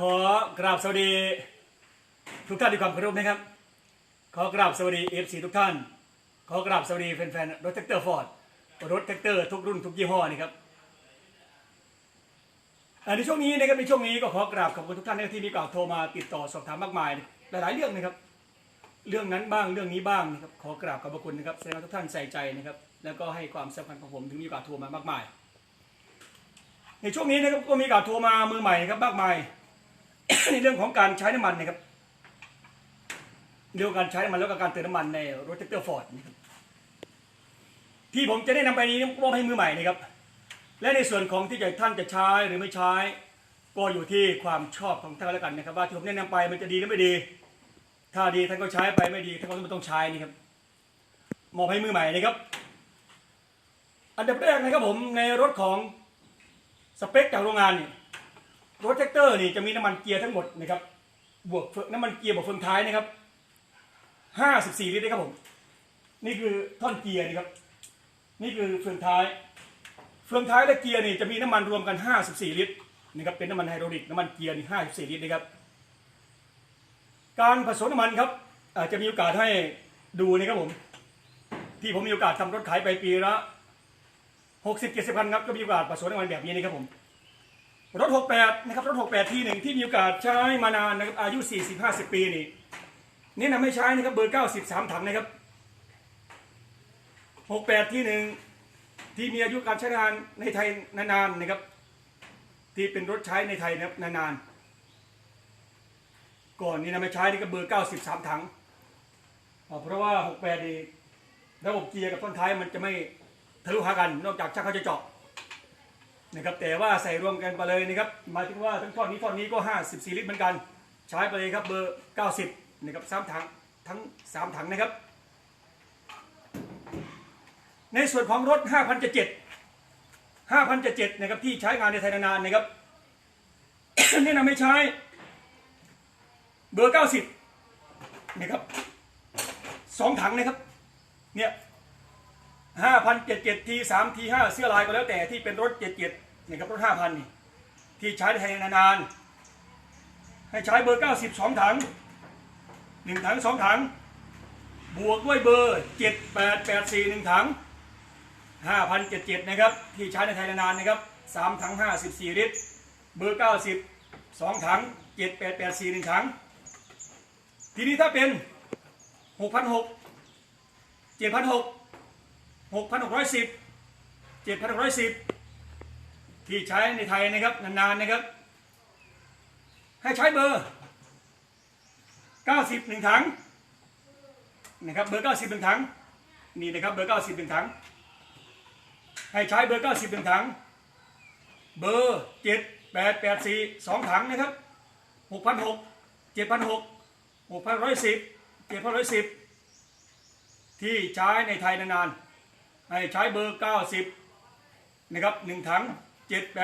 ขอกราบสวัสดี ทุกท่านด้วยความเคารพนะครับ ขอกราบสวัสดีเอฟซีทุกท่าน ขอกราบสวัสดีแฟนๆรถแท็กเตอร์ฟอร์ดรถแท็กเตอร์ทุกรุ่นทุกยี่ห้อนี่ครับในช่วงนี้นะครับในช่วงนี้ก็ขอกราบขอบคุณทุกท่านนที่มีกล่าวโทรมาติดต่อสอบถามมากมาย หลายๆเรื่องนะครับ เรื่องนั้นบ้างเรื่องนี้บ้างนะครับขอกราบขอบพระคุณนะครับแสดงว่าทุกท่านใส่ใจนะครับ แล้วก็ให้ความสำคัญของผมถึงมีกล่าวโทรมามากมาย ในช่วงนี้นะครับก็มีกล่าวโทรมามือใหม่นะครับมากมาย ในเรื่องของการใช้น้ำมันนะครับเรื่องการใช้น้ำมันแล้วก็การเติมน้ำมันในรถแท็กเตอร์ฟอร์ดนะครับที่ผมจะได้นำไปนี้มอบให้มือใหม่นะครับ และในส่วนของที่จะท่านจะใช้หรือไม่ใช้ ก็อยู่ที่ความชอบของท่านแล้วกันนะครับ ว่าที่ผมแนะนำไปมันจะดีหรือไม่ดี ถ้าดีท่านก็ใช้ไปไม่ดีท่านก็ไม่ต้องใช้นี่ครับมอบให้มือใหม่นะครับ อันดับแรกนะครับผมในรถของสเปคจากโรงงานนี่ รถแท็กเตอร์นี่จะมีน้ำมันเกียร์ทั้งหมดนะครับ บวกเฟืองน้ำมันเกียร์บวกเฟืองท้ายนะครับ54ลิตรนะครับผม นี่คือท่อนเกียร์นะครับ นี่คือเฟืองท้าย เฟืองท้ายและเกียร์นี่จะมีน้ำมันรวมกัน54ลิตรนะครับเป็นน้ำมันไฮโดรลิกน้ำมันเกียร์นี่54ลิตรนะครับ การผสมน้ำมันครับอาจจะมีโอกาสให้ดูนะครับผม ที่ผมมีโอกาสทำรถขายไปปีละ60 70คันครับก็มีโอกาสผสมน้ำมันแบบนี้นะครับผม รถ 68 นะครับ รถ 68 ที่หนึ่งที่มีโอกาสใช้มานานนะครับ อายุ 40-50 ปีนี่นี่นำให้ใช้นะครับเบอร์ 93 ถังนะครับ 68 ที่หนึ่งที่มีอายุการใช้งานในไทยนานๆนะครับ ที่เป็นรถใช้ในไทยนะครับนานๆ ก่อนนี่นำไปใช้นี่ก็เบอร์ 93 ถัง เพราะว่า 68 นี่ระบบเกียร์กับต้นท้ายมันจะไม่ทะลุหากัน นอกจากชักเขาจะเจาะ นะครับแต่ว่าใส่รวมกันไปเลยนะครับหมายถึงว่าทั้งท่อนนี้ท่อนนี้ก็ 54 ลิตรเหมือนกัน ใช้ไปเลยครับเบอร์ 90นะครับสามถังทั้ง 3 ถังนะครับ ในส่วนของรถ 5,007 5,007นะครับที่ใช้งานในไทยนานๆนะครับแนะนำให้ใช้เบอร์ 90นะครับสองถังนะครับเนี่ย ห้าพันเจ็ดเจ็ดทีสามทีห้าเสื้อลายก็แล้วแต่ที่เป็นรถเจ็ดเจ็ดนี่ครับรถห้าพันนี่ที่ใช้ในไทยนานๆให้ใช้เบอร์เก้าสิบสองถังหนึ่งถังสองถัง บวกด้วยเบอร์เจ็ดแปดแปดสี่หนึ่งถังห้าพันเจ็ดเจ็ดนะครับที่ใช้ในไทยนานๆนะครับสามถังห้าสิบสี่ลิตรเบอร์เก้าสิบสองถังเจ็ดแปดแปดสี่หนึ่งถัง ทีนี้ถ้าเป็นหกพันหกเจ็ดพันหก หกพันหกร้อยสิบเจ็ดพันหกร้อยสิบที่ใช้ในไทยนะครับนานๆนะครับ ให้ใช้เบอร์เก้าสิบหนึ่งถังนะครับเบอร์เก้าสิบหนึ่งถังนี่นะครับเบอร์เก้าสิบหนึ่งถัง ให้ใช้เบอร์เก้าสิบหนึ่งถัง เบอร์เจ็ดแปดแปดสี่สองถังนะครับหกพันหกเจ็ดพันหกหกพันร้อยสิบเจ็ดพันร้อยสิบที่ใช้ในไทยนานๆ ให้ใช้เบอร์ 90 นะครับหนึ่งถัง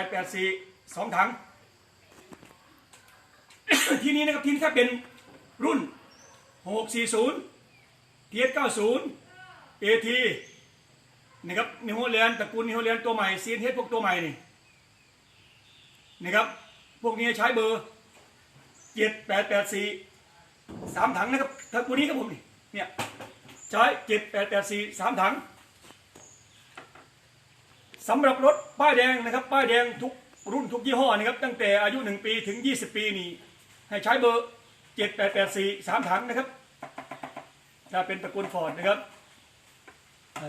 7884สองถัง ทีนี้นะครับทีนี้ถ้าเป็นรุ่น 640 TS90 AT นะครับนิโฮเลียนตระกูลนิโฮเลียนตัวใหม่ CNH พวกตัวใหม่นี่นะครับพวกนี้ใช้เบอร์ 7884สามถังนะครับถ้าตัวนี้ครับผมนี่เนี่ยใช้ 7884สามถัง สำหรับรถป้ายแดงนะครับ ป้ายแดงทุกรุ่นทุกยี่ห้อนะครับ ตั้งแต่อายุ 1 ปีถึง 20 ปีนี่ให้ใช้เบอร์ 7884 3 ถังนะครับถ้าเป็นตระกูลฟอร์ดนะครับ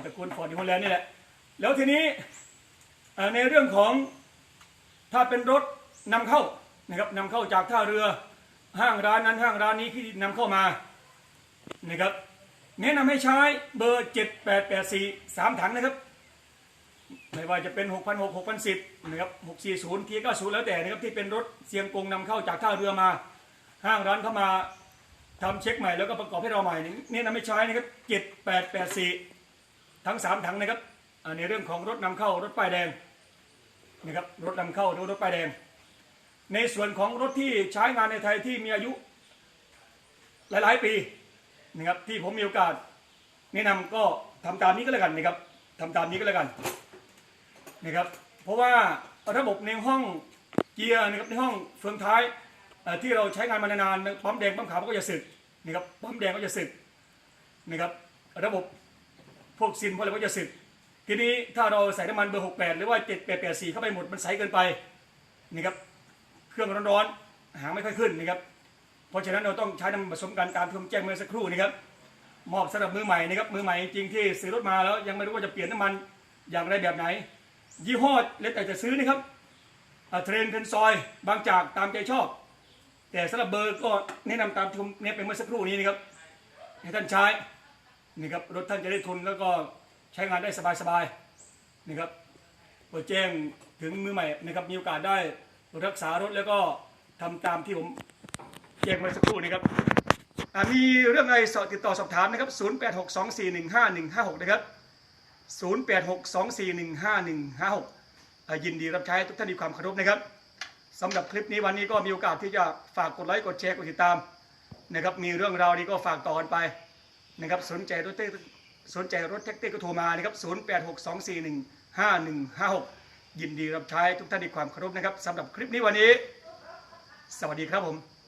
ตระกูลฟอร์ดนิโฮแลนด์นี่แหละ แล้วทีนี้ในเรื่องของถ้าเป็นรถนำเข้านะครับนำเข้าจากท่าเรือห้างร้านนั้นห้างร้านนี้ที่นำเข้ามานะครับแนะนำให้ใช้เบอร์ 7884 3 ถังนะครับ ไม่ว่าจะเป็น6 6 0 0 6,010นะครับ640ที90แล้วแต่นะครับที่เป็นรถเสียงกงนำเข้าจากท่าเรือมา ห้างร้านเข้ามาทำเช็คใหม่แล้วก็ประกอบให้เราใหม่นี่นี่นะไม่ใช้นะครับ7884 ทั้ง 3 ถังนะครับในเรื่องของรถนำเข้ารถป้ายแดงนะครับรถนำเข้ารถรถป้ายแดง ในส่วนของรถที่ใช้งานในไทยที่มีอายุหลายๆปีนะครับที่ผมมีโอกาสแนะนำก็ทำตามนี้ก็แล้วกันนะครับทำตามนี้ก็แล้วกัน นะครับ เพราะว่าระบบในห้องเกียร์นะครับในห้องเฟืองท้ายที่เราใช้งานมานานๆปั๊มแดงปั๊มขาวมันก็จะสึกนะครับปั๊มแดงก็จะสึกนะครับระบบพวกซินพวกอะไรก็จะสึกทีนี้ถ้าเราใส่น้ำมันเบอร์ 68 หรือว่า 7884 เข้าไปหมดมันใสเกินไปนะครับเครื่องร้อนๆหางไม่ค่อยขึ้นนะครับเพราะฉะนั้นเราต้องใช้น้ำมันผสมกันตามที่ผมแจ้งเมื่อสักครู่นะครับมอบสำหรับมือใหม่นะครับมือใหม่จริงที่ซื้อรถมาแล้วยังไม่รู้ว่าจะเปลี่ยนน้ำมันอย่างไรแบบไหน ยี่ห้อแล้วแต่จะซื้อนะครับเทรนเทนซอยบางจากตามใจชอบ แต่สำหรับเบอร์ก็แนะนำตามที่ผมเน้นไปเมื่อสักครู่นี้นะครับให้ท่านใช้นี่ครับรถท่านจะได้ทุนแล้วก็ใช้งานได้สบายๆนี่ครับโปรดแจ้งถึงมือใหม่นะครับมีโอกาสได้รักษารถแล้วก็ทำตามที่ผมแจ้งเมื่อสักครู่นี้ครับมีเรื่องอะไรสอติดต่อสอบถามนะครับ 0862415156 นะครับ 0862415156 ยินดีรับใช้ทุกท่านมีความเคารพนะครับสำหรับคลิปนี้วันนี้ก็มีโอกาสที่จะฝากกดไลค์กดแชร์กดติดตามนะครับมีเรื่องราวนี้ก็ฝากต่อกันไปนะครับสนใจรถเต้สนใจรถแท็กซี่ก็โทรมานะครับ0862415156 ยินดีรับใช้ทุกท่านมีความเคารพนะครับสำหรับคลิปนี้วันนี้ สวัสดีครับผม